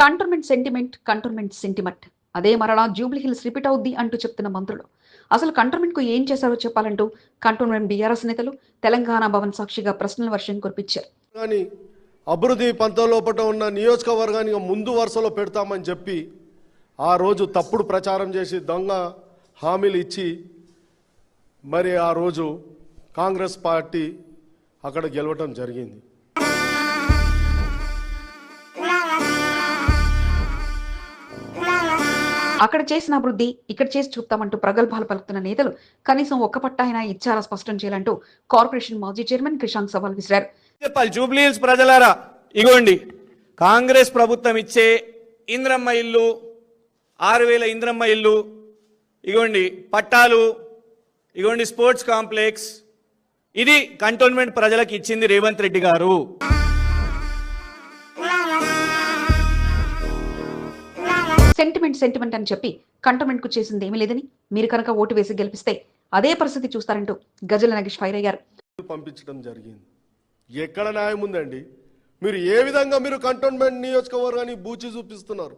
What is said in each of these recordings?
Cantonment sentiment cantonment sentiment. అదే మరలా Jubilee hills repeat అవుద్ది అంటూ చెప్తున్న మంత్రులు. అసలు కంటోన్మెంట్కు ఏం చేశారో చెప్పాలంటూ కంటోన్మెంట్ బీఆర్ఎస్ నేతలు తెలంగాణ భవన్ సాక్షిగా ప్రశ్నల వర్షం కురిపించారు. కానీ అభివృద్ధి పంతం లోపల ఉన్న నియోజకవర్గానికి ముందు వరుసలో పెడతామని చెప్పి ఆ రోజు తప్పుడు ప్రచారం చేసి దొంగ హామీలు ఇచ్చి మరి ఆ రోజు కాంగ్రెస్ పార్టీ అక్కడ గెలవటం జరిగింది. అక్కడ చేసిన అభివృద్ధి ఇక్కడ చేసి చూపుతామంటూ ప్రగల్భాలు పలుకుతున్న నేతలు కనీసం ఒక్క పట్ట అయినా ఇచ్చారా స్పష్టం చేయాలంటూ కార్పొరేషన్ మాజీ చైర్మన్ క్రిషాంక్ సవాల్ విసిరారు. చెప్పాలి జూబ్లీ హిల్స్ ప్రజలారా ఇగోండి. కాంగ్రెస్ ప్రభుత్వం ఇచ్చే ఇంద్రమ్మ ఇల్లు ఆరు వేల ఇంద్రమ్మ ఇల్లు ఇగోండి పట్టాలు ఇగోండి స్పోర్ట్స్ కాంప్లెక్స్ ఇది కంటోన్మెంట్ ప్రజలకు ఇచ్చింది రేవంత్ రెడ్డి గారు. సెంటిమెంట్ సెంటిమెంట్ అని చెప్పి కంటమెంట్కు చేసింది ఏమీ లేదని మీరు కనుక ఓటు వేసి గెలిపిస్తే అదే పరిస్థితి చూస్తారంటూ గజల నగేష్ ఫైర్ అయ్యారు. పంపించడం జరిగింది. ఎక్కడ న్యాయం ఉందండి? మీరు ఏ విధంగా మీరు కంటోన్మెంట్ నియోజకవర్గాన్ని బూచి చూపిస్తున్నారు?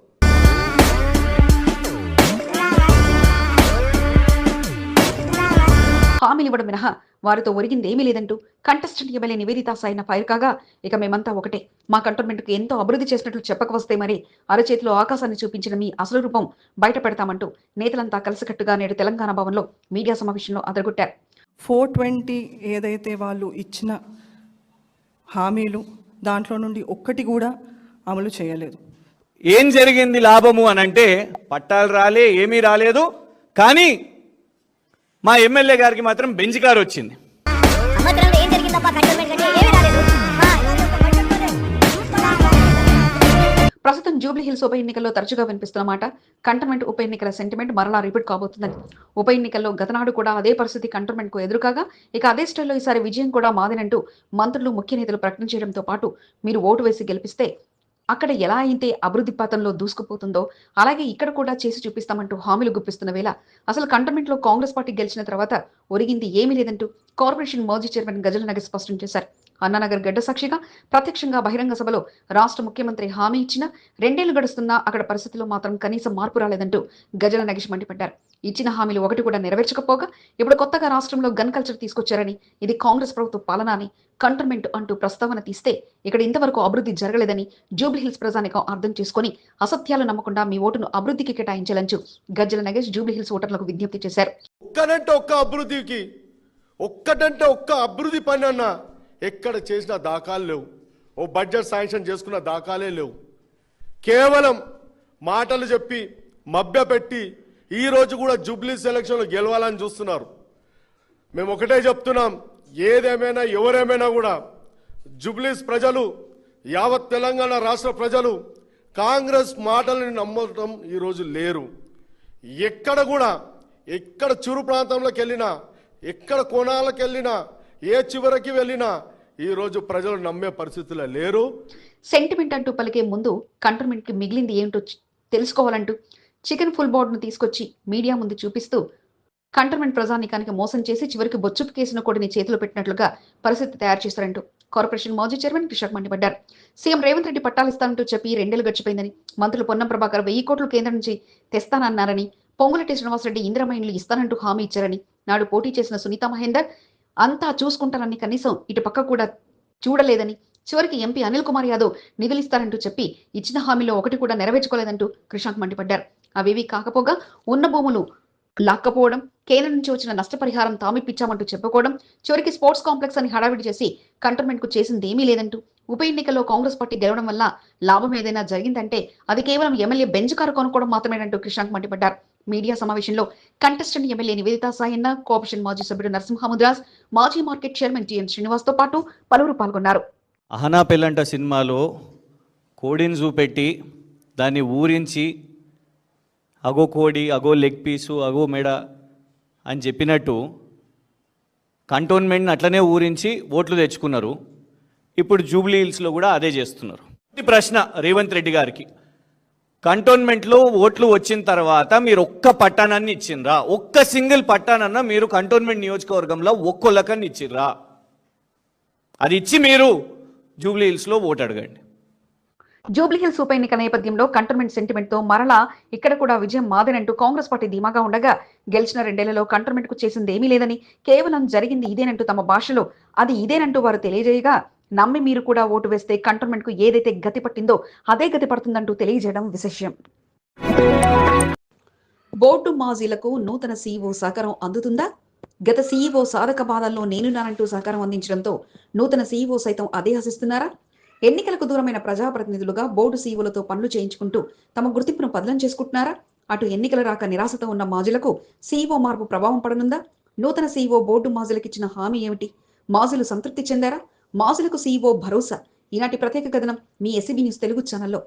హామీలు ఇవ్వడం మినహా వారితో ఒరిగింది ఏమీ లేదంటూ contestant MLA Nivedita Saina fire కాగా ఇక మేమంతా ఒకటే. మా కంటోన్మెంట్కు ఎంతో అభివృద్ధి చేసినట్లు చెప్పక వస్తే మరి అరచేతిలో ఆకాశాన్ని చూపించిన మీ అసలు రూపం బయట పెడతామంటూ నేతలంతా కలిసికట్టుగా నేడు తెలంగాణ భవన్లో మీడియా సమావేశంలో అదరగొట్టారు. ఫోర్ ట్వంటీ ఏదైతే వాళ్ళు ఇచ్చిన హామీలు దాంట్లో నుండి ఒక్కటి కూడా అమలు చేయలేదు. ఏం జరిగింది లాభము అని అంటే పట్టాలు రాలే ఏమీ రాలేదు. కానీ మా ఎమ్మెల్యే గారికి మాత్రం బెంచ్ కారు వచ్చింది. ప్రస్తుతం జూబ్లీ హిల్స్ ఉప ఎన్నికల్లో తరచుగా వినిపిస్తున్న మాట కంటోన్మెంట్ ఉప ఎన్నికల సెంటిమెంట్ మరలా రిపీట్ కాబోతుందని. ఉప ఎన్నికల్లో గతనాడు కూడా అదే పరిస్థితి కంటోన్మెంట్కు ఎదురుకాగా ఇక అదే స్టైల్లో ఈసారి విజయం కూడా మాదేనంటూ మంత్రులు ముఖ్య నేతలు ప్రకటించడంతో పాటు మీరు ఓటు వేసి గెలిపిస్తే అక్కడ ఎలా అయితే అభివృద్ధి పథంలో దూసుకుపోతుందో అలాగే ఇక్కడ కూడా చేసి చూపిస్తామంటూ హామీలు గుప్పిస్తున్న వేళ అసలు కంటోన్మెంట్లో కాంగ్రెస్ పార్టీ గెలిచిన తర్వాత ఒరిగింది ఏమీ లేదంటూ కార్పొరేషన్ మాజీ చైర్మన్ గజల్ నగర్ స్పష్టం చేశారు. అన్నానగర్ గడ్డ సాక్షిగా ప్రత్యక్షంగా బహిరంగ సభలో రాష్ట్ర ముఖ్యమంత్రి హామీ ఇచ్చిన రెండేళ్ళు గడుస్తున్నా అక్కడ పరిస్థితిలో మాత్రం కనీసం మార్పు రాలేదంటూ గజల నగేష్ మండిపడ్డారు. ఇచ్చిన హామీలు ఒకటి కూడా నెరవేర్చకపోగా ఇప్పుడు కొత్తగా రాష్ట్రంలో గన్ కల్చర్ తీసుకొచ్చారని ఇది కాంగ్రెస్ ప్రభుత్వ పాలన అని కంటర్మెంట్ అంటూ ప్రస్తావన తీస్తే ఇక్కడ ఇంతవరకు అభివృద్ధి జరగలేదని జూబ్లీహిల్స్ ప్రజానికం అర్థం చేసుకొని అసత్యాలు నమ్మకుండా మీ ఓటును అభివృద్ధికి కేటాయించాలని గజ్జల నగేష్ జూబ్లీహిల్స్ ఓటర్లకు విజ్ఞప్తి చేశారు. ఒక్కనంటే ఒక్క అభివృద్ధికి ఒక్కటంటే ఒక్క అభివృద్ధి పని అన్నా ఎక్కడ చేసిన దాఖాలు లేవు. ఓ బడ్జెట్ శాంక్షన్ చేసుకున్న దాఖలే లేవు. కేవలం మాటలు చెప్పి మభ్యపెట్టి ఈ రోజు కూడా జూబ్లీ సెలక్షన్లో గెలవాలని చూస్తున్నారు. మేము ఒకటే చెప్తున్నాం ఏదేమైనా ఎవరేమైనా కూడా జుబ్లీస్ ప్రజలు యావత్ తెలంగాణ రాష్ట్ర ప్రజలు కాంగ్రెస్ మాటలను నమ్మటం ఈరోజు లేరు. ఎక్కడ కూడా ఎక్కడ చురు ప్రాంతంలోకి వెళ్ళినా ఎక్కడ కోణాలకు వెళ్ళినా ఏ చివరికి వెళ్ళినా రోజు ప్రజలు నమ్మే పరిస్థితుల్లో లేరు. సెంటిమెంట్ అంటూ పలికే ముందు కంటోన్మెంట్కి మిగిలింది ఏంటో తెలుసుకోవాలంటూ చికెన్ ఫుల్ బోర్డును తీసుకొచ్చి మీడియా ముందు చూపిస్తూ కంటోన్మెంట్ ప్రజానికానికి మోసం చేసి చివరికి బొచ్చుపు కేసిన కూడా చేతిలో పెట్టినట్లుగా పరిస్థితి తయారు చేశారంటూ కార్పొరేషన్ మాజీ చైర్మన్ కిషోర్ మండిపడ్డారు. సీఎం రేవంత్ రెడ్డి పట్టాలిస్తానంటూ చెప్పి రెండేళ్ళు గడిచిపోయిందని మంత్రులు పొన్నం ప్రభాకర్ వెయ్యి కోట్లు కేంద్రం నుంచి తెస్తానన్నారని పొంగులటి శ్రీనివాసరెడ్డి ఇందిరమైన్లు ఇస్తానంటూ హామీ ఇచ్చారని నాడు పోటీ చేసిన సునీత మహేందర్ అంతా చూసుకుంటారని కనీసం ఇటు పక్క కూడా చూడలేదని చివరికి ఎంపీ అనిల్ కుమార్ యాదవ్ నిధులిస్తారంటూ చెప్పి ఇచ్చిన హామీలో ఒకటి కూడా నెరవేర్చుకోలేదంటూ కృషాంక్ మండిపడ్డారు. అవేవి కాకపోగా ఉన్న భూములు లాక్కపోవడం కేంద్రం నుంచి వచ్చిన నష్టపరిహారం తామిప్పించామంటూ చెప్పుకోవడం చివరికి స్పోర్ట్స్ కాంప్లెక్స్ అని హడావిడి చేసి కంటోన్మెంట్కు చేసింది ఏమీ లేదంటూ ఉప ఎన్నికల్లో కాంగ్రెస్ పార్టీ గెలవడం వల్ల లాభం ఏదైనా జరిగిందంటే అది కేవలం ఎమ్మెల్యే బెంచ్ కారు కొనుక్కోవడం మాత్రమేనంటూ కృష్ణాంక్ మండిపడ్డారు. మీడియా సమావేశంలో contestant MLA Nivedita Sayanna cooperation మాజీ సభ్యుడు నరసింహముద్రాస్ మాజీ మార్కెట్ చైర్మన్ టిఎం శ్రీనివాస్తో పాటు పలువురు పాల్గొన్నారు. అహనా పెళ్ళంట సినిమాలో కోడిని చూపెట్టి దాన్ని ఊరించి అగో కోడి అగో లెగ్ పీసు అగో మెడ అని చెప్పినట్టు కంటోన్మెంట్ని అట్లనే ఊరించి ఓట్లు తెచ్చుకున్నారు. ఇప్పుడు జూబ్లీ హిల్స్లో కూడా అదే చేస్తున్నారు. ప్రశ్న రేవంత్ రెడ్డి గారికి. కంటోన్మెంట్లో ఓట్లు వచ్చిన తర్వాత మీరు ఒక్క పట్టణాన్ని ఇచ్చిండ్రా? ఒక్క సింగిల్ పట్టణాన్న మీరు కంటోన్మెంట్ నియోజకవర్గంలో ఒక్కొల్లకన్ని ఇచ్చిర్రా అది ఇచ్చి మీరు జూబ్లీ హిల్స్లో ఓటు అడగండి. జూబ్లీహిల్స్ ఉప ఎన్నిక నేపథ్యంలో కంటోన్మెంట్ సెంటిమెంట్తో మరలా ఇక్కడ కూడా విజయం మాదేనంటూ కాంగ్రెస్ పార్టీ ధీమాగా ఉండగా గెలిచిన రెండేళ్ళలో కంటోన్మెంట్కు చేసింది ఏమీ లేదని కేవలం జరిగింది ఇదేనంటూ తమ భాషలో. అది ఇదేనంటూ వారు తెలియజేయగా నమ్మి మీరు కూడా ఓటు వేస్తే కంటోన్మెంట్కు ఏదైతే గతి పట్టిందో అదే గతి పడుతుందంటూ తెలియజేయడం విశేషం. బోర్డు మాజీలకు నూతన సీఈఓ సహకారం అందుతుందా? గత సీఈఓ సాధక బాధల్లో నేనున్నానంటూ సహకారం అందించడంతో నూతన సీఈఓ సైతం అదే హసిస్తున్నారా ఎన్నికలకు దూరమైన ప్రజాప్రతినిధులుగా బోర్డు సీఈఓలతో పనులు చేయించుకుంటూ తమ గుర్తింపును పదలం చేసుకుంటున్నారా? అటు ఎన్నికల రాక నిరాశతో ఉన్న మాజీలకు సీఈఓ మార్పు ప్రభావం పడనుందా? నూతన సీఈఓ బోర్డు మాజీలకు ఇచ్చిన హామీ ఏమిటి? మాజీలు సంతృప్తి చెందారా? మాజీలకు సీఈఓ భరోసా. ఈనాటి ప్రత్యేక కథనం మీ ఎస్సీబీ న్యూస్ తెలుగు ఛానల్లో.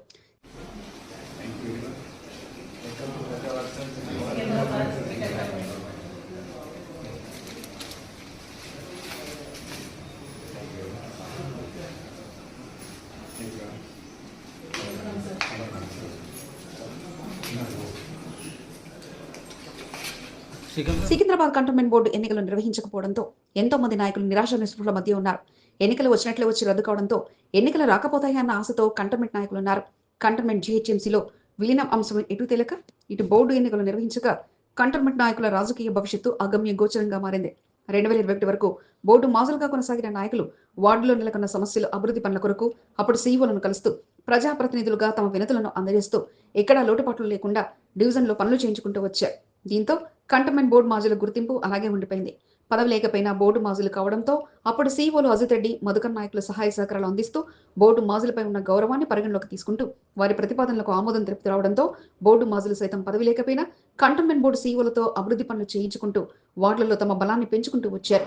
సికింద్రాబాద్. కంటోన్మెంట్ బోర్డు ఎన్నికలు నిర్వహించకపోవడంతో ఎంతో మంది నాయకులు నిరాశ నిస్పృహల మధ్య ఉన్నారు. ఎన్నికలు వచ్చినట్లే వచ్చి రద్దు కావడంతో ఎన్నికలు రాకపోతాయన్న ఆశతో కంటోన్మెంట్ నాయకులు ఉన్నారు. కంటోన్మెంట్ జీహెచ్ఎంసీలో విలీనం అంశం ఇటు తేలక ఇటు బోర్డు ఎన్నికలు నిర్వహించగా కంటోన్మెంట్ నాయకుల రాజకీయ భవిష్యత్తు అగమ్య గోచరంగా మారింది. రెండు వేల ఇరవై ఒకటి వరకు బోర్డు మాజులుగా కొనసాగిన నాయకులు వార్డులో నెలకొన్న సమస్యలు అభివృద్ధి పనుల కొరకు అప్పుడు సీఈఓలను కలుస్తూ ప్రజాప్రతినిధులుగా తమ వినతులను అందజేస్తూ ఎక్కడా లోటుపాట్లు లేకుండా డివిజన్లో పనులు చేయించుకుంటూ వచ్చారు. దీంతో కంటోన్మెంట్ బోర్డు మాజుల గుర్తింపు అలాగే ఉండిపోయింది. పదవి లేకపోయినా బోర్డు మాజులు కావడంతో అప్పుడు సీఈఓలు అజిత్ రెడ్డి మధుకర్ నాయకుల సహాయ సహకారాలు అందిస్తూ బోర్డు మాజులపై ఉన్న గౌరవాన్ని పరిగణలోకి తీసుకుంటూ వారి ప్రతిపాదనలకు ఆమోదం తెలుపుతూ రావడంతో బోర్డు మాజులు సైతం పదవి లేకపోయినా కంటోన్మెంట్ బోర్డు సీఈఓలతో అభివృద్ధి పనులు చేయించుకుంటూ వార్డులలో తమ బలాన్ని పెంచుకుంటూ వచ్చారు.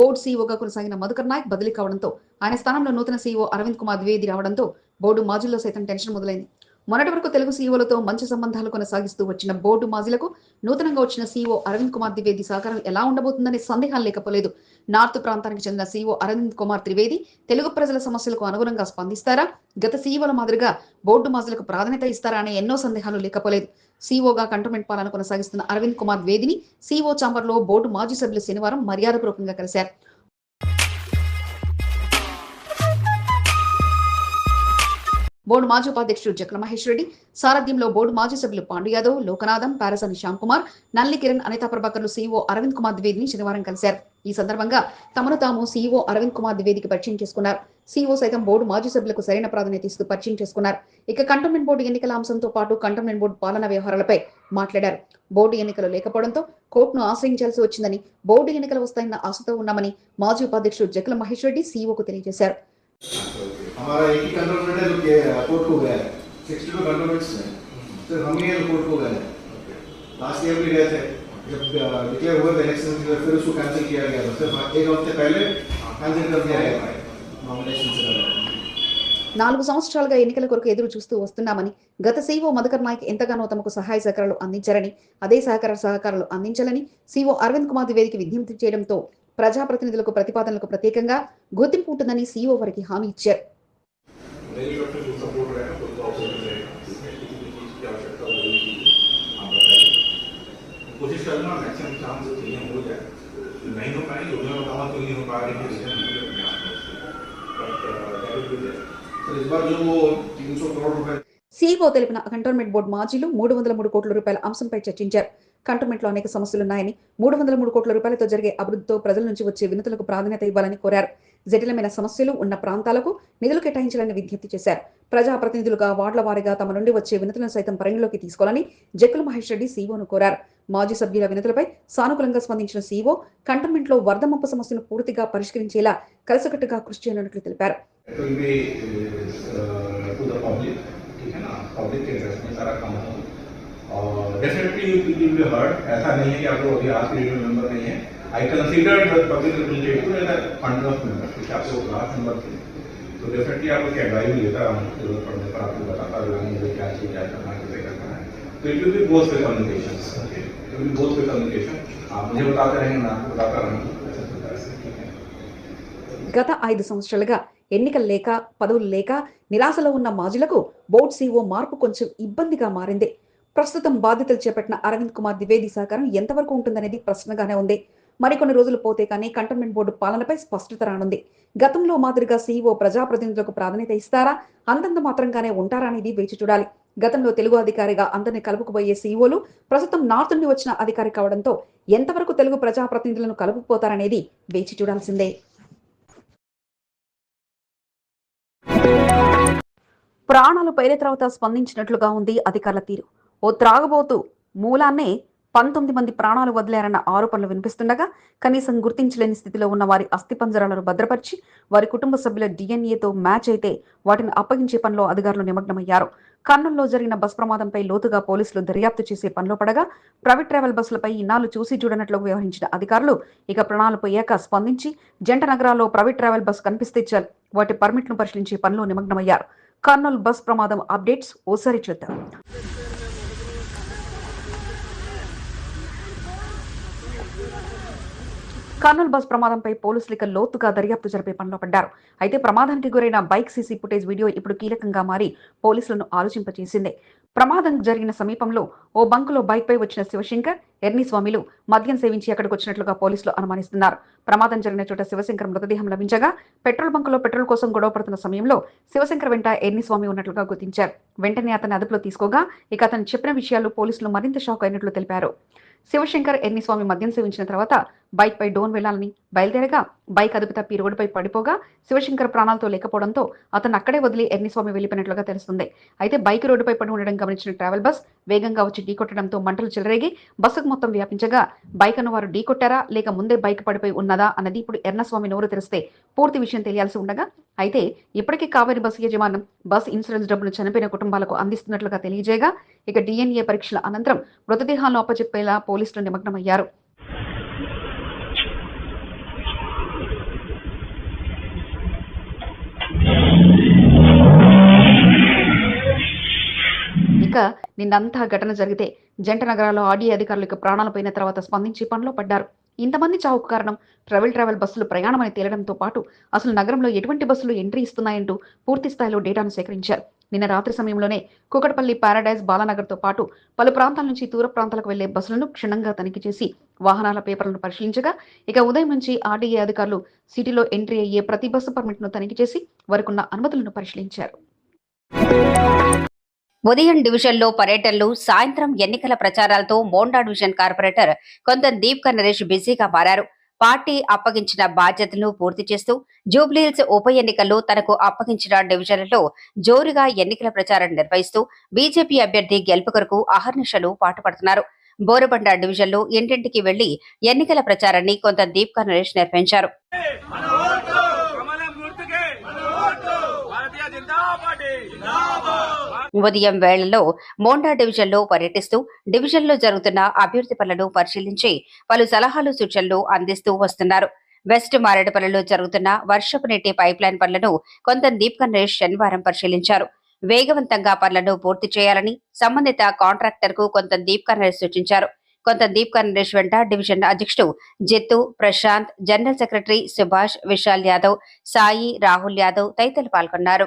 బోర్డు సీఈఓగా కొనసాగిన మధుకర్ నాయక్ బదిలీ కావడంతో ఆయన స్థానంలో నూతన సీఈఓ అరవింద్ కుమార్ ద్వివేది రావడంతో బోర్డు మాజుల్లో సైతం టెన్షన్ మొదలైంది. మొన్నటి వరకు తెలుగు సీఈఓలతో మంచి సంబంధాలు కొనసాగిస్తూ వచ్చిన బోర్డు మాజీలకు నూతనంగా వచ్చిన సీఈఓ అరవింద్ కుమార్ ద్వివేది సహకారం ఎలా ఉండబోతుందనే సందేహాలు లేకపోలేదు. నార్త్ ప్రాంతానికి చెందిన సీఈఓ అరవింద్ కుమార్ త్రివేది తెలుగు ప్రజల సమస్యలకు అనుగుణంగా స్పందిస్తారా? గత సీఈఓల మాదిరిగా బోర్డు మాజీలకు ప్రాధాన్యత ఇస్తారా అనే ఎన్నో సందేహాలు లేకపోలేదు. సీఓగా కంటోన్మెంట్ పాలన కొనసాగిస్తున్న అరవింద్ కుమార్ ద్వేదిని సీఓ చాంబర్లో బోర్డు మాజీ సభ్యులు శనివారం మర్యాదపూర్వకంగా కలిశారు. బోర్డు మాజీ ఉపాధ్యక్షుడు జక్ల మహేష్ రెడ్డి సారథ్యంలో బోర్డు మాజీ సభ్యులు పాండు యాదవ్ లోకనాథం పారసాని శ్యామ్ కుమార్ నల్లి కిరణ్ అనితా ప్రభాకర్లు సీఈఓ అరవింద్ కుమార్ ద్వివేదిని శనివారం కలిశారు. ఈ సందర్భంగా తమను తాము సీఈఓ అరవింద్ కుమార్ ద్వివేదికి పరిచయం చేసుకున్నారు. సీఈఓ సైతం బోర్డు మాజీ సభ్యులకు సరైన ప్రాధాన్యత ఇస్తూ పరిచయం చేసుకున్నారు. ఇక కంటోన్మెంట్ బోర్డు ఎన్నికల అంశంతో పాటు కంటోన్మెంట్ బోర్డు పాలనా వ్యవహారాలపై మాట్లాడారు. బోర్డు ఎన్నికలు లేకపోవడంతో కోర్టును ఆశ్రయించాల్సి వచ్చిందని బోర్డు ఎన్నికలు వస్తాయన్న ఆశతో ఉన్నామని మాజీ ఉపాధ్యక్షుడు జక్ల మహేష్ రెడ్డి సీఈఓకు తెలియజేశారు. हमारा एक ही कंट्रोलमेंट है जो कि कोर्ट को गया है सिक्सटी टू कंट्रोलमेंट्स हैं सिर्फ हम ही कोर्ट को गए हैं लास्ट ईयर भी गए थे जब डिक्लेयर हुए थे इलेक्शन फिर उसको कैंसिल किया गया था सिर्फ एक हफ्ते पहले कैंसिल कर दिया गया था नॉमिनेशन से पहले నాలుగు సంవత్సరాలుగా ఎన్నికల కొరకు ఎదురు చూస్తూ వస్తున్నామని గత సీఓ మధుకర్ నాయక్ ఎంతగానో తమకు సహాయ సహకారాలు అందించారని అదే సహకార సహకారాలు అందించాలని సీఓ అరవింద్ కుమార్ ద్వివేదికి విజ్ఞప్తి చేయడంతో ప్రజాప్రతినిధులకు ప్రతిపాదనలకు ప్రత్యేకంగా గుర్తింపు ఉంటుందని సీఓ వారికి హామీ ఇచ్చారు मेरी तरफ से जो सपोर्ट रहेगा उसका अवसर रहेगा किसी भी चीज़ की आवश्यकता होगी आप बताइए कोशिश करना मैक्सिमम चांस चीज़ें हो जाए नहीं हो पाएंगे उन्हें बताऊँ तो नहीं हो पा रही है रीजन बट तो इस बार जो वो तीन सौ करोड़ रुपए సీఈఓ తెలిపిన కంటోన్మెంట్ బోర్డు మాజీలు మూడు వందల మూడు కోట్ల రూపాయల అంశంపై చర్చించారు కంటోన్మెంట్లో అనేక సమస్యలున్నాయని మూడు వందల మూడు కోట్ల రూపాయలతో జరిగే అభివృద్ధితో ప్రజల నుంచి వచ్చే వినతులకు ప్రాధాన్యత ఇవ్వాలని కోరారు జటిలమైన సమస్యలు ఉన్న ప్రాంతాలకు నిధులు కేటాయించాలని విజ్ఞప్తి చేశారు ప్రజాప్రతినిధులుగా వార్డుల వారీగా తమ నుండి వచ్చే వినతులను సైతం పరిగణలోకి తీసుకోవాలని జక్కుల మహేష్ రెడ్డి సీఓను కోరారు మాజీ సభ్యుల వినతులపై సానుకూలంగా స్పందించిన సీఓ కంటోన్మెంట్లో వరద ముప్పు సమస్యను పూర్తిగా పరిష్కరించేలా కలిసికట్టుగా కృషి చేయనున్నట్లు తెలిపారు it will be uh, to the public ठीक है ना पब्लिक के इंटरेस्ट में सारा काम हो और definitely it will be heard ऐसा नहीं है कि आप लोग अभी आज के डेट में मेंबर नहीं है I consider the public representative as a fund of member क्योंकि आप लोग लास्ट मेंबर थे तो डेफिनेटली आप लोग एडवाइस लेता रहा हूँ जरूरत पड़ने पर आपको बताता रहा हूँ मुझे क्या चाहिए क्या करना है कैसे करना है तो it will be both way communication it will be both way communication आप मुझे बताते रहेंगे मैं आपको बताता रहूँगा ऐसे प्रकार से ठीक है గత ఐదు సంవత్సరాలుగా ఎన్నికలు లేక పదవులు లేక నిరాశలో ఉన్న మాజీలకు బోర్డు సీఓ మార్పు కొంచెం ఇబ్బందిగా మారింది ప్రస్తుతం బాధ్యతలు చేపట్టిన అరవింద్ కుమార్ ద్వివేది సహకారం ఎంతవరకు ఉంటుందనేది ప్రశ్నగానే ఉంది మరికొన్ని రోజులు పోతే కానీ కంటోన్మెంట్ బోర్డు పాలనపై స్పష్టత రానుంది. గతంలో మాదిరిగా సీఈఓ ప్రజాప్రతినిధులకు ప్రాధాన్యత ఇస్తారా? అంతంత మాత్రంగానే ఉంటారా అనేది వేచి చూడాలి. గతంలో తెలుగు అధికారిగా అందరిని కలుపుకుపోయే సీఈఓలు ప్రస్తుతం నార్త్ నుండి వచ్చిన అధికారి కావడంతో ఎంతవరకు తెలుగు ప్రజాప్రతినిధులను కలుపుకుపోతారనేది వేచి చూడాల్సిందే. ప్రాణాలు పైరే తర్వాత స్పందించినట్లుగా ఉంది అధికారుల తీరు. ఓ త్రాగబోతూ మూలాన్నే పంతొమ్మిది మంది ప్రాణాలు వదిలారన్న ఆరోపణలు వినిపిస్తుండగా కనీసం గుర్తించలేని స్థితిలో ఉన్న వారి అస్థిపంజరాలను భద్రపరిచి వారి కుటుంబ సభ్యుల డిఎన్ఏతో మ్యాచ్ అయితే వాటిని అప్పగించే పనిలో అధికారులు నిమగ్నమయ్యారు. కర్నూలులో జరిగిన బస్ ప్రమాదంపై లోతుగా పోలీసులు దర్యాప్తు చేసే పనిలో పడగా ప్రైవేట్ ట్రావెల్ బస్సులపై ఇన్నాళ్ళు చూసి చూడనట్లు వ్యవహరించిన అధికారులు ఇక ప్రాణాలు పోయాక స్పందించి జంట నగరాల్లో ప్రైవేట్ ట్రావెల్ బస్ కనిపిస్తే చాలు వాటి పర్మిట్ను పరిశీలించే పనిలో నిమగ్నమయ్యారు. కర్నూలు బస్ ప్రమాదం అప్డేట్స్ ఓసారి చూద్దాం. కర్నూలు బస్ ప్రమాదంపై పోలీసులు ఇక లోతుగా దర్యాప్తు జరిపే పనిలో పడ్డారు. అయితే ప్రమాదానికి గురైన బైక్ సీసీ ఫుటేజ్ వీడియో ఇప్పుడు కీలకంగా మారి పోలీసులను ఆలోచింపచేసింది. ప్రమాదం జరిగిన సమీపంలో ఓ బంకులో బైక్ పై వచ్చిన శివశంకర్ ఎర్ని స్వామిలు మద్యం సేవించి అక్కడికి వచ్చినట్లుగా పోలీసులు అనుమానిస్తున్నారు. ప్రమాదం జరిగిన చోట శివశంకర్ మృతదేహం లభించగా పెట్రోల్ బంకులో పెట్రోల్ కోసం గొడవ పడుతున్న సమయంలో శివశంకర్ వెంట ఎర్ని స్వామి ఉన్నట్లుగా గుర్తించారు. వెంటనే అతన్ని అదుపులో తీసుకోగా ఇక అతను చెప్పిన విషయాలు పోలీసులు మరింత షాక్ అయినట్లు తెలిపారు. శివశంకర్ ఎన్నిస్వామి మద్యం సేవించిన తర్వాత బైక్ పై డోన్ వెళ్ళాలని బయలుదేరగా బైక్ అదుపు తప్పి రోడ్డుపై పడిపోగా శివశంకర్ ప్రాణాలతో లేకపోవడంతో అతను అక్కడే వదిలి ఎర్నిస్వామి వెళ్ళిపోయినట్లుగా తెలుస్తుంది. అయితే బైక్ రోడ్డుపై పడి ఉండడం గమనించిన ట్రావెల్ బస్ వేగంగా వచ్చి ఢీకొట్టడంతో మంటలు చెలరేగి బస్సుకు మొత్తం వ్యాపించగా బైక్ అను వారు ఢీకొట్టారా లేక ముందే బైక్ పడిపోయి ఉన్నదా? అన్నది ఇప్పుడు ఎర్నస్వామి నోరు తెరిస్తే పూర్తి విషయం తెలియాల్సి ఉండగా అయితే ఇప్పటికీ కావేరి బస్సు యజమానం బస్ ఇన్సూరెన్స్ డబ్బులు చనిపోయిన కుటుంబాలకు అందిస్తున్నట్లుగా తెలియజేయగా ఇక డిఎన్ఏ పరీక్షల అనంతరం మృతదేహాలను అప్పచెప్పేలా పోలీసులు నిమగ్నమయ్యారు. ఇక నిన్నంతా ఘటన జరిగితే జంట నగరాల్లో ఆర్డీఏ అధికారులు ఇక ప్రాణాలు పోయిన తర్వాత స్పందించి పనిలో పడ్డారు. ఇంతమంది చావుకు కారణం ట్రావెల్ ట్రావెల్ బస్సులు ప్రయాణమని తేలడంతో పాటు అసలు నగరంలో ఎటువంటి బస్సులు ఎంట్రీ ఇస్తున్నాయంటూ పూర్తి స్థాయిలో డేటాను సేకరించారు. నిన్న రాత్రి సమయంలోనే కుకటపల్లి పారాడైజ్ బాలానగర్తో పాటు పలు ప్రాంతాల నుంచి దూర ప్రాంతాలకు వెళ్ళే బస్సులను క్షుణ్ణంగా తనిఖీ చేసి వాహనాల పేపర్లను పరిశీలించగా ఇక ఉదయం నుంచి ఆర్డీఏ అధికారులు సిటీలో ఎంట్రీ అయ్యే ప్రతి బస్సు పర్మిట్ను తనిఖీ చేసి వారికున్న అనుమతులను పరిశీలించారు. ఉదయం డివిజన్లో పర్యటనలు సాయంత్రం ఎన్నికల ప్రచారాలతో మోండా డివిజన్ కార్పొరేటర్ కొంత దీప్ నరేష్ బిజీగా మారారు. పార్టీ అప్పగించిన బాధ్యతలను పూర్తి చేస్తూ జూబ్లీహిల్స్ ఉప ఎన్నికల్లో తనకు అప్పగించిన డివిజన్లలో జోరుగా ఎన్నికల ప్రచారం నిర్వహిస్తూ బీజేపీ అభ్యర్థి గెలుపు కొరకు అహర్నిశలు పాటుపడుతున్నారు. బోరబండ డివిజన్లో ఇంటింటికి వెళ్ళి ఎన్నికల ప్రచారాన్ని కొంత దీప్ నరేష్ నిర్వహించారు. ఉదయం వేళల్లో మోండా డివిజన్లో పర్యటిస్తూ డివిజన్లో జరుగుతున్న అభివృద్ధి పనులను పరిశీలించి పలు సలహాలు సూచనలు అందిస్తూ వస్తున్నారు. వెస్ట్ మారేడుపల్లిలో జరుగుతున్న వర్షపు నీటి పైప్ లైన్ పనులను కొంత దీప్ నరేష్ శనివారం పరిశీలించారు. వేగవంతంగా పనులను పూర్తి చేయాలని సంబంధిత కాంట్రాక్టర్కు కొంత దీప్ నరేష్ సూచించారు. కొంత దీప్ నరేష్ వెంట డివిజన్ అధ్యక్షుడు జిత్తు ప్రశాంత్ జనరల్ సెక్రటరీ సుభాష్ విశాల్ యాదవ్ సాయి రాహుల్ యాదవ్ తదితరులు పాల్గొన్నారు.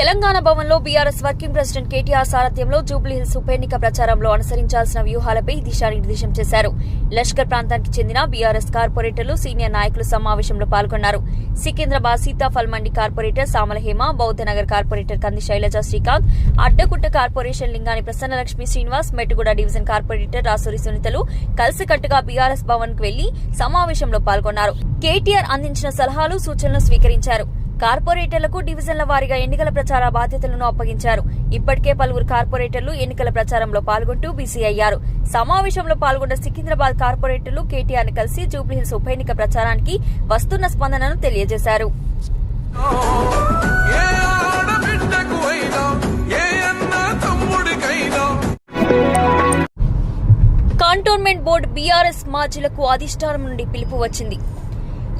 తెలంగాణ భవన్లో బీఆర్ఎస్ వర్కింగ్ ప్రెసిడెంట్ కేటీఆర్ సారథ్యంలో జూబ్లీహిల్స్ ఉప ఎన్నిక ప్రచారంలో అనుసరించాల్సిన వ్యూహాలపై దిశానిర్దేశం చేశారు. లష్కర్ ప్రాంతానికి చెందిన బీఆర్ఎస్ కార్పొరేటర్లు సీనియర్ నాయకులు సమావేశంలో పాల్గొన్నారు. Secunderabad Sitaphal Mandi corporator Samala Hema Bouddhanagar corporator Kandi Shailaja Srikanth Addagutta corporation Lingani Prasannalakshmi Srinivas Mettuguda division corporator Rasuri సునీతలు కలిసికట్టుగా బీఆర్ఎస్ భవన్కు వెళ్ళి సమావేశంలో పాల్గొన్నారు. కేటీఆర్ అందించిన సలహాలు సూచనలు స్వీకరించారు. కార్పొరేటర్లకు డివిజన్ల వారీగా ఎన్నికల ప్రచార బాధ్యతలను అప్పగించారు. ఇప్పటికే పలువురు కార్పొరేటర్లు ఎన్నికల ప్రచారంలో పాల్గొంటూ బిజీ అయ్యారు. సమావేశంలో పాల్గొన్న సికింద్రాబాద్ కార్పొరేటర్లు కేటీఆర్ని కలిసి జూబ్లీహిల్స్ ఉప ఎన్నిక ప్రచారానికి వస్తున్న స్పందనను తెలియజేశారు. కంటోన్మెంట్ బోర్డు బీఆర్ఎస్ మాజీలకు అధిష్టానం నుండి పిలుపు వచ్చింది.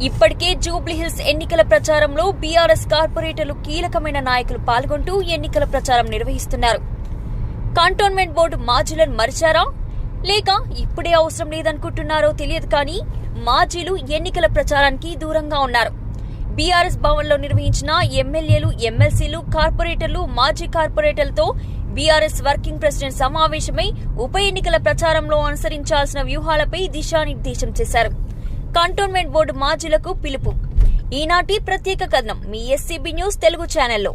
ఇప్పటికే జూబ్లీహిల్స్ ఎన్నికల ప్రచారంలో బీఆర్ఎస్ కార్పొరేటర్లు కీలకమైన నాయకులు పాల్గొంటూ ఎన్నికల ప్రచారం నిర్వహిస్తున్నారు. కంటోన్మెంట్ బోర్డు మాజీలను మరిచారా? లేక ఇప్పుడే అవసరం లేదనుకుంటున్నారో తెలియదు కానీ మాజీలు ఎన్నికల ప్రచారానికి దూరంగా ఉన్నారు. బీఆర్ఎస్ భవన్లో నిర్వహించిన ఎమ్మెల్యేలు ఎమ్మెల్సీలు కార్పొరేటర్లు మాజీ కార్పొరేటర్లతో బీఆర్ఎస్ వర్కింగ్ ప్రెసిడెంట్ సమావేశమై ఉప ఎన్నికల ప్రచారంలో అనుసరించాల్సిన వ్యూహాలపై దిశానిర్దేశం చేశారు. కంటోన్మెంట్ బోర్డు మాజీలకు పిలుపు. ఈనాటి ప్రత్యేక కథనం మీ ఎస్సీబీ న్యూస్ తెలుగు ఛానల్లో.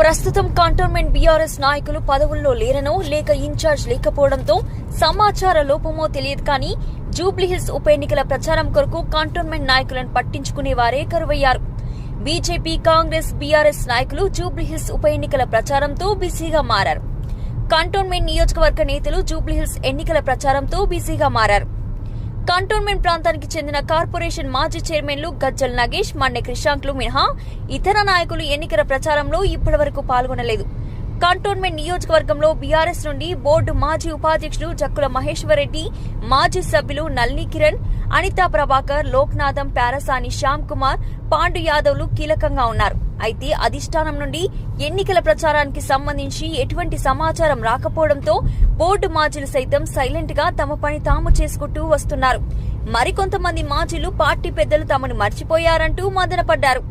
ప్రస్తుతం కంటోన్మెంట్ బీఆర్ఎస్ నాయకులు పదవుల్లో లేరనో లేక ఇన్ఛార్జ్ లేకపోవడంతో సమాచార లోపమో తెలియదు కానీ జూబ్లీహిల్స్ ఉప ఎన్నికల ప్రచారం కొరకు కంటోన్మెంట్ నాయకులను పట్టించుకునే వారే కరువయ్యారు. బీజేపీ కాంగ్రెస్ బీఆర్ఎస్ నాయకులు జూబ్లీహిల్స్ ఉప ఎన్నికల ప్రచారంతో బిజీగా మారారు. కంటోన్మెంట్ నియోజకవర్గ నేతలు జూబ్లీహిల్స్ ఎన్నికల ప్రచారంతో బిజీగా మారారు. కంటోన్మెంట్ ప్రాంతానికి చెందిన కార్పొరేషన్ మాజీ చైర్మన్లు గజ్జల్ నగేష్ మన్నె క్రిషాంక్లు మినహా ఇతర నాయకులు ఎన్నికల ప్రచారంలో ఇప్పటివరకు పాల్గొనలేదు. కంటోన్మెంట్ నియోజకవర్గంలో బీఆర్ఎస్ నుండి బోర్డు మాజీ ఉపాధ్యక్షులు జక్కుల మహేశ్వరరెడ్డి మాజీ సభ్యులు నల్ని కిరణ్ అనితా ప్రభాకర్ లోక్నాథం పారసాని శ్యామ్ కుమార్ పాండు యాదవ్లు కీలకంగా ఉన్నారు. అయితే అధిష్టానం నుండి ఎన్నికల ప్రచారానికి సంబంధించి ఎటువంటి సమాచారం రాకపోవడంతో బోర్డు మాజీలు సైతం సైలెంట్గా తమ పని తాము చేసుకుంటూ వస్తున్నారు. మరికొంతమంది మాజీలు పార్టీ పెద్దలు తమను మర్చిపోయారంటూ మదనపడ్డారు.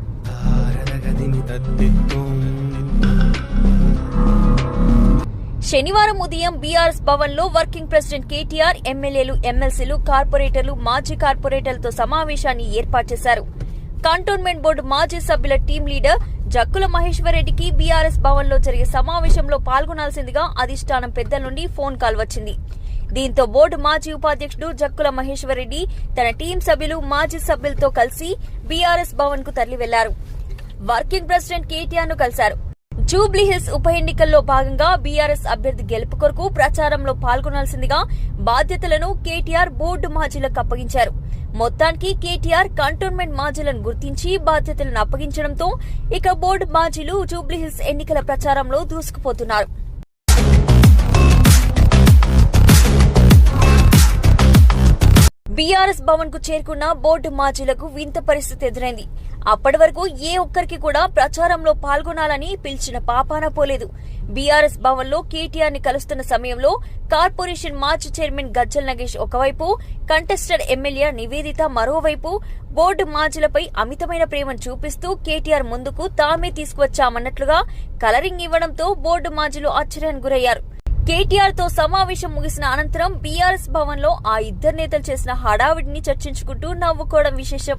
శనివారం ఉదయం బీఆర్ఎస్ భవన్లో వర్కింగ్ ప్రెసిడెంట్ కేటీఆర్ ఎమ్మెల్యేలు ఎమ్మెల్సీలు కార్పొరేటర్లు మాజీ కార్పొరేటర్లతో సమావేశాన్ని ఏర్పాటు చేశారు. కంటోన్మెంట్ బోర్డు మాజీ సభ్యుల టీం లీడర్ జక్కుల మహేశ్వరరెడ్డికి బీఆర్ఎస్ భవన్లో జరిగే సమావేశంలో పాల్గొనాల్సిందిగా అధిష్టానం పెద్దల నుండి ఫోన్ కాల్ వచ్చింది. దీంతో బోర్డు మాజీ ఉపాధ్యక్షుడు జక్కుల మహేశ్వరరెడ్డి తన టీం సభ్యులు మాజీ సభ్యులతో కలిసి బీఆర్ఎస్ భవన్కు తరలి వెళ్ళారు వర్కింగ్ ప్రెసిడెంట్ కేటీఆర్ను కలిశారు. జూబ్లీహిల్స్ ఉప ఎన్నికల్లో భాగంగా బీఆర్ఎస్ అభ్యర్థి గెలుపు కొరకు ప్రచారంలో పాల్గొనాల్సిందిగా బాధ్యతలను కేటీఆర్ బోర్డు మాజీలకు అప్పగించారు. మొత్తానికి కేటీఆర్ కంటోన్మెంట్ మాజీలను గుర్తించి బాధ్యతలను అప్పగించడంతో ఇక బోర్డు మాజీలు జూబ్లీహిల్స్ ఎన్నికల ప్రచారంలో దూసుకుపోతున్నారు. బీఆర్ఎస్ భవన్కు చేరుకున్న బోర్డు మాజీలకు వింత పరిస్థితి ఎదురైంది. అప్పటి వరకు ఏ ఒక్కరికి కూడా ప్రచారంలో పాల్గొనాలని పిలిచిన పాపాన పోలేదు. బీఆర్ఎస్ భవన్లో కేటీఆర్ని కలుస్తున్న సమయంలో కార్పొరేషన్ మాజీ చైర్మన్ గజ్జల్ నగేష్ ఒకవైపు కంటెస్టెడ్ ఎమ్మెల్యే నివేదిత మరోవైపు బోర్డు మాజీలపై అమితమైన ప్రేమను చూపిస్తూ కేటీఆర్ ముందుకు తామే తీసుకువచ్చామన్నట్లుగా కలరింగ్ ఇవ్వడంతో బోర్డు మాజీలు ఆశ్చర్యానికి గురయ్యారు. కేటీఆర్తో సమావేశం ముగిసిన అనంతరం బీఆర్ఎస్ భవన్లో ఆ ఇద్దరు నేతలు చేసిన హడావిడిని చర్చించుకుంటూ నవ్వుకోవడం విశేషం.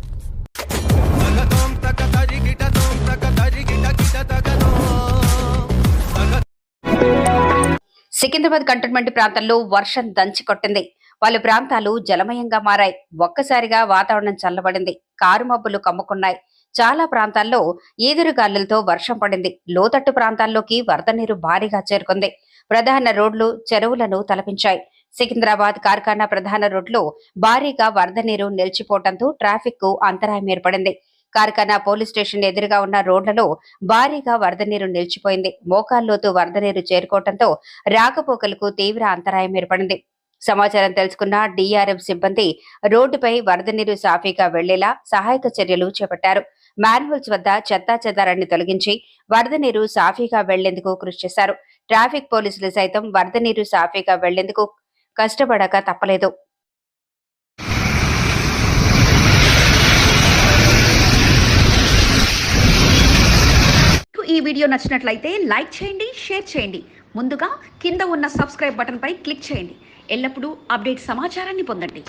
సికింద్రాబాద్ కంటోన్మెంట్ ప్రాంతంలో వర్షం దంచి కొట్టింది. పలు ప్రాంతాలు జలమయంగా మారాయి. ఒక్కసారిగా వాతావరణం చల్లబడింది. కారు మబ్బులు కమ్ముకున్నాయి. చాలా ప్రాంతాల్లో ఈదురుగాలులతో వర్షం పడింది. లోతట్టు ప్రాంతాల్లోకి వరద నీరు భారీగా చేరుకుంది. ప్రధాన రోడ్లు చెరువులను తలపించాయి. సికింద్రాబాద్ కార్ఖానా ప్రధాన రోడ్లో భారీగా వరద నీరు నిలిచిపోవడంతో ట్రాఫిక్కు అంతరాయం ఏర్పడింది. కార్ఖానా పోలీస్ స్టేషన్ ఎదురుగా ఉన్న రోడ్లలో భారీగా వరద నీరు నిలిచిపోయింది. మోకాల్లోతు వరద నీరు చేరుకోవడంతో రాకపోకలకు తీవ్ర అంతరాయం ఏర్పడింది. సమాచారం తెలుసుకున్న డిఆర్ఎఫ్ సిబ్బంది రోడ్డుపై వరద నీరు సాఫీగా వెళ్ళేలా సహాయక చర్యలు చేపట్టారు. మాన్హోల్స్ వద్ద చెత్తా చెదారాన్ని తొలగించి వరద నీరు సాఫీగా వెళ్ళేందుకు కృషి చేశారు. ట్రాఫిక్ పోలీసులు సైతం వరద నీరు సాఫీగా వెళ్ళేందుకు కష్టపడక తప్పలేదు. ఈ వీడియో నచ్చినట్లయితే లైక్ చేయండి షేర్ చేయండి. ముందుగా కింద ఉన్న సబ్స్క్రైబ్ బటన్పై క్లిక్ చేయండి. ఎల్లప్పుడూ అప్డేట్ సమాచారాన్ని పొందండి.